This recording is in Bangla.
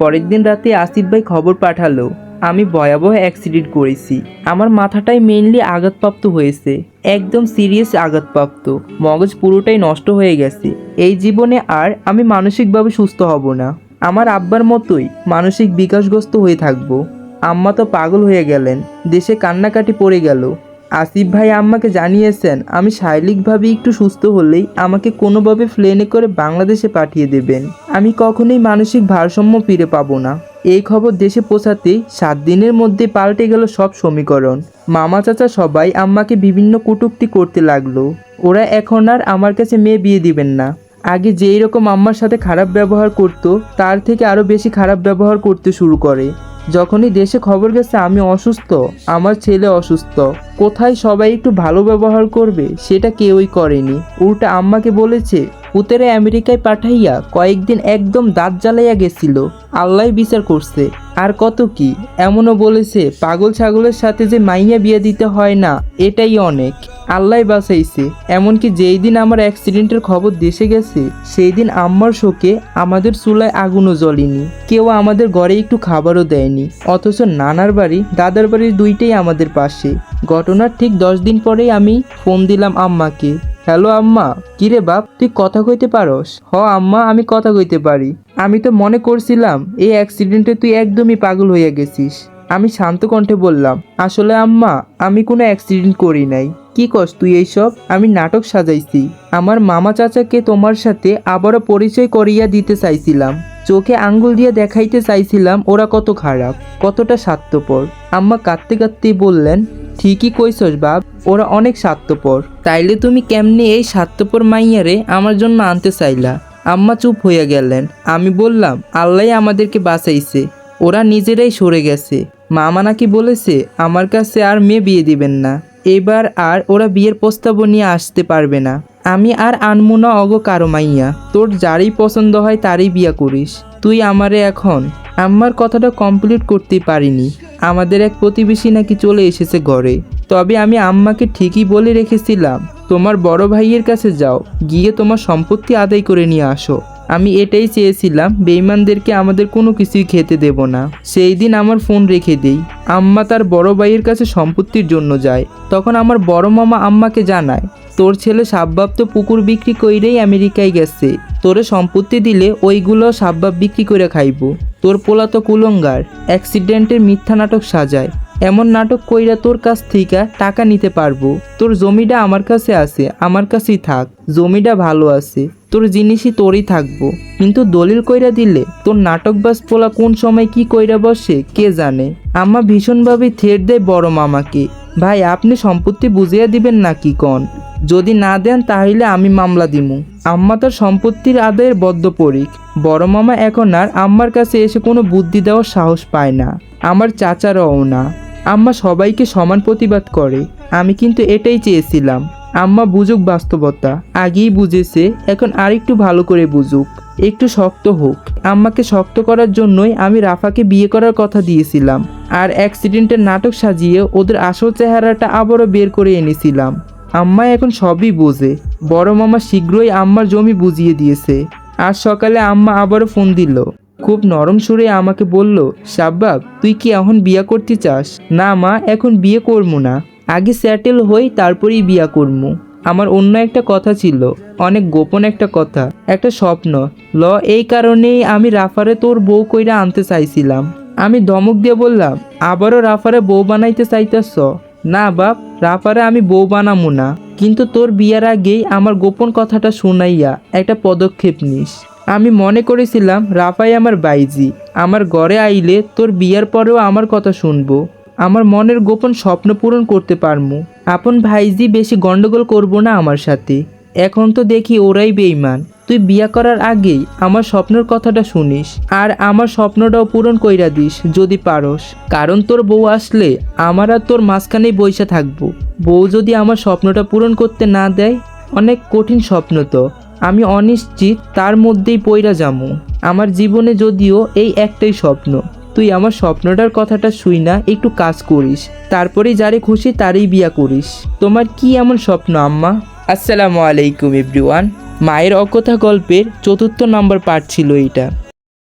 পরের দিন রাতে আসিফ ভাই খবর পাঠালো, আমি ভয়াবহ অ্যাক্সিডেন্ট করেছি। আমার মাথাটাই মেইনলি আঘাতপ্রাপ্ত হয়েছে, একদম সিরিয়াস আঘাতপ্রাপ্ত। মগজ পুরোটাই নষ্ট হয়ে গেছে। এই জীবনে আর আমি মানসিকভাবে সুস্থ হব না। আমার আব্বার মতোই মানসিক বিকাশগ্রস্ত হয়ে থাকব। আম্মা তো পাগল হয়ে গেলেন, দেশে কান্নাকাটি পড়ে গেল। আসিফ ভাই আম্মাকে জানিয়েছেন, আমি শারীরিকভাবে একটু সুস্থ হলেই আমাকে কোনোভাবে প্লেনে করে বাংলাদেশে পাঠিয়ে দেবেন। আমি কখনোই মানসিক ভারসাম্য ফিরে পাবো না। এই খবর দেশে পৌঁছাতেই সাত দিনের মধ্যে পাল্টে গেল সব সমীকরণ। মামা চাচা সবাই আম্মাকে বিভিন্ন কটূক্তি করতে লাগল। ওরা এখন আর আমার কাছে মেয়ে বিয়ে দিবেন না। আগে যেই রকম আম্মার সাথে খারাপ ব্যবহার করতো, তার থেকে আরও বেশি খারাপ ব্যবহার করতে শুরু করে। যখনই দেশে খবর গেছে আমি অসুস্থ, আমার ছেলে অসুস্থ। কোথায় সবাই একটু ভালো ব্যবহার করবে, সেটা কেউই করেনি। উল্টা আম্মাকে বলেছে পুতেরে আমেরিকায় পাঠাইয়া কয়েকদিন একদম দাঁত জ্বালাইয়া গেছিল। আল্লাহ বিচার করছে। আর কত কি? এমনও বলেছে, পাগল ছাগলের সাথে যে মাইয়া বিয়ে দিতে হয় না, এটাই অনেক। আল্লাহ বাঁচাইছে। এমনকি যেই দিন আমার অ্যাক্সিডেন্টের খবর দেশে গেছে, সেই দিন আম্মার শোকে আমাদের চুলায় আগুনও জ্বলেনি। কেউ আমাদের ঘরে একটু খাবারও দেয়নি। অথচ নানার বাড়ি, দাদার বাড়ির দুইটাই আমাদের পাশে। ঘটনার ঠিক দশ দিন পরেই আমি ফোন দিলাম আম্মাকে। হ্যালো আম্মা, কিরে বাপ, তুই কথা কইতে পারস? হ আম্মা, আমি কথা কইতে পারি। আমি তো মনে করছিলাম এই অ্যাক্সিডেন্টে তুই একদমই পাগল হইয়া গেছিস। আমি শান্ত কণ্ঠে বললাম, আসলে আম্মা, আমি কোনো অ্যাক্সিডেন্ট করি নাই। কি কস তুই এইসব? আমি নাটক সাজাইছি। আমার মামা চাচাকে তোমার সাথে আবারও পরিচয় করিয়া দিতে চাইছিলাম। চোখে আঙ্গুল দিয়ে দেখাইতে চাইছিলাম ওরা কত খারাপ, কতটা স্বার্থপর। আম্মা কাঁদতে কাঁদতেই বললেন ঠিকই কইছস, বাপ। ওরা অনেক স্বার্থপর। তাইলে তুমি কেমনি এই স্বার্থপর মাইয়ারে আমার জন্য আনতে চাইলা? আম্মা চুপ হইয়া গেলেন। আমি বললাম, আল্লাহ আমাদেরকে বাঁচাইছে। ওরা নিজেরাই সরে গেছে। মামা নাকি বলেছে, আমার কাছে আর মেয়ে বিয়ে দিবেন না। এবার আর ওরা বিয়ের প্রস্তাবও নিয়ে আসতে পারবে না। আমি আর আনমু না অগ কারও মাইয়া। তোর যারই পছন্দ হয় তারই বিয়া করিস। তুই আমারে এখন, আম্মার কথাটা কমপ্লিট করতেই পারিনি। আমাদের এক প্রতিবেশী নাকি চলে এসেছে ঘরে। তবে আমি আম্মাকে ঠিকই বলে রেখেছিলাম, তোমার বড় ভাইয়ের কাছে যাও, গিয়ে তোমার সম্পত্তি আদায় করে নিয়ে আসো। আমি এটাই চেয়েছিলাম বেইমানদেরকে আমাদের কোনো কিছুই খেতে দেব না। সেই দিন আমার ফোন রেখে দেই, আম্মা তার বড় ভাইয়ের কাছে সম্পত্তির জন্য যায়। তখন আমার বড় মামা আম্মাকে জানায় তোর ছেলে সাববাব তো পুকুর বিক্রি কইরেই আমেরিকায় গেছে। তোরে সম্পত্তি দিলে ওইগুলো সাববাব বিক্রি করে খাইবো। তোর পোলা তো কুলঙ্গার, অ্যাক্সিডেন্টের মিথ্যা নাটক সাজায়। এমন নাটক কইরা তোর কাছ থেকে টাকা নিতে পারব। তোর জমিটা আমার কাছে আছে, আমার কাছেই থাক, জমিটা ভালো আছে, তোর জিনিসই তোরই থাকব। কিন্তু দলিল কইরা দিলে, তোর নাটক নাটকবাজ পোলা কোন সময় কি কইরা বসে, কে জানে? আম্মা ভীষণভাবে থেট দেয় বড় মামাকে। ভাই, আপনি সম্পত্তি বুঝিয়ে দিবেন নাকি কন? যদি না দেন তাহলে আমি মামলা দিমু। আম্মা তার সম্পত্তির আদায়ের বদ্ধপরিক। বড় মামা এখন আর আম্মার কাছে এসে কোনো বুদ্ধি দেওয়ার সাহস পায় না। আমার চাচারাও না। আম্মা সবাইকে সমান প্রতিবাদ করে। আমি কিন্তু এটাই চেয়েছিলাম। আম্মা বুঝুক বাস্তবতা। আগেই বুঝেছে, এখন আরেকটু ভালো করে বুঝুক। একটু শক্ত হোক। আম্মাকে শক্ত করার জন্যই আমি রাফাকে বিয়ে করার কথা দিয়েছিলাম। আর অ্যাক্সিডেন্টের নাটক সাজিয়ে ওদের আসল চেহারাটা আবারও বের করে এনেছিলাম। আম্মা এখন সবই বোঝে। বড় মামা শীঘ্রই আম্মার জমি বুঝিয়ে দিয়েছে। আজ সকালে আম্মা আবারও ফোন দিল। খুব নরম সুরে আমাকে বলল শাব্বাব তুই কি এখন বিয়া করতে চাস? না মা, এখন বিয়ে করব না। আগে স্যাটেল হই, তারপরেই বিয়া করব। আমার অন্য একটা কথা ছিল, অনেক গোপন একটা কথা, একটা স্বপ্ন। ল, এই কারণেই আমি রাফারে তোর বউ কইরা আনতে চাইছিলাম। আমি ধমক দিয়ে বললাম, আবারও রাফারে বউ বানাইতে চাইতেছ? না বাপ, রাফারে আমি বউ বানামু না। কিন্তু তোর বিয়ার আগেই আমার গোপন কথাটা শুনাইয়া একটা পদক্ষেপ নিস। আমি মনে করেছিলাম রাফাই আমার বাইজি। আমার ঘরে আইলে তোর বিয়ার পরেও আমার কথা শুনব। আমার মনের গোপন স্বপ্ন পূরণ করতে পারমু। আপন ভাইজি বেশি গন্ডগোল করব না আমার সাথে। এখন তো দেখি ওরাই বেইমান তুই বিয়া করার আগেই আমার স্বপ্নের কথাটা শুনিস, আর আমার স্বপ্নটাও পূরণ কইরা দিস যদি পারস। কারণ তোর বউ আসলে আমার আর তোর মাঝখানেই বইসা থাকব। বউ যদি আমার স্বপ্নটা পূরণ করতে না দেয়, অনেক কঠিন স্বপ্ন তো। আমি অনিশ্চিত তার মধ্যেই পইরা যামু। আমার জীবনে যদিও এই একটাই স্বপ্ন। তুই আমার স্বপ্নটার কথাটা শুই না, একটু কাজ করিস। তারপরেই যারে খুশি তারই বিয়া করিস। তোমার কি এমন স্বপ্ন, আম্মা? আসসালামু আলাইকুম এভরিওয়ান। মায়ের অকথা গল্পের চতুর্থ নম্বর পার্ট ছিল এইটা।